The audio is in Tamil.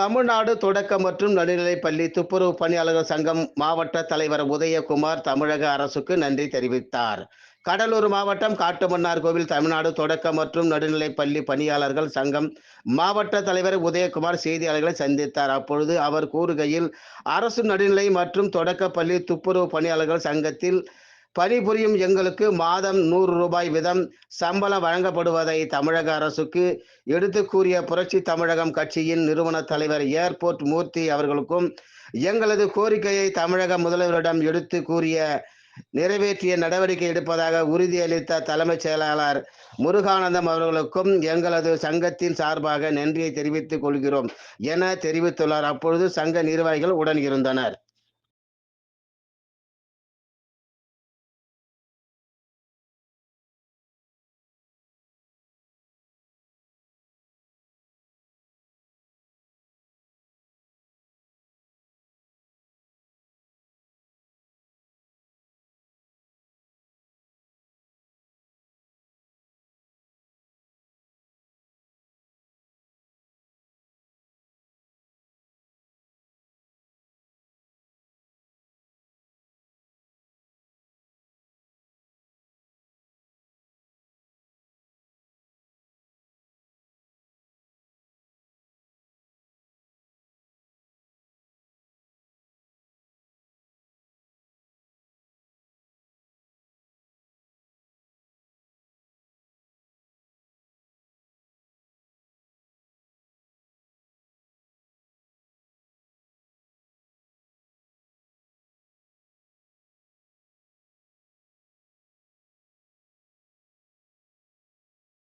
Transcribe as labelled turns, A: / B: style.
A: தமிழ்நாடு தொடக்க மற்றும் நடுநிலைப்பள்ளி துப்புரவு பணியாளர்கள் சங்கம் மாவட்ட தலைவர் உதயகுமார் தமிழக அரசுக்கு நன்றி தெரிவித்தார். கடலூர் மாவட்டம் காட்டுமன்னார் கோவில் தமிழ்நாடு தொடக்க மற்றும் நடுநிலைப்பள்ளி பணியாளர்கள் சங்கம் மாவட்ட தலைவர் உதயகுமார் செய்தியாளர்களை சந்தித்தார். அப்பொழுது அவர் கூறுகையில் அரசு நடுநிலை மற்றும் தொடக்கப்பள்ளி துப்புரவு பணியாளர்கள் சங்கத்தில் பணிபுரியும் எங்களுக்கு மாதம் நூறு ரூபாய் வீதம் சம்பளம் வழங்கப்படுவதை தமிழக அரசுக்கு எடுத்து கூறிய புரட்சி தமிழகம் கட்சியின் நிறுவன தலைவர் ஏர்போர்ட் மூர்த்தி அவர்களுக்கும் எங்களது கோரிக்கையை தமிழக முதல்வரிடம் எடுத்து கூறிய நிறைவேற்றிய நடவடிக்கை எடுப்பதாக உறுதியளித்த தலைமைச் செயலாளர் முருகானந்தம் அவர்களுக்கும் எங்களது சங்கத்தின் சார்பாக நன்றியை தெரிவித்துக் கொள்கிறோம் என தெரிவித்துள்ளார். அப்பொழுது சங்க நிர்வாகிகள் உடன் இருந்தனர்.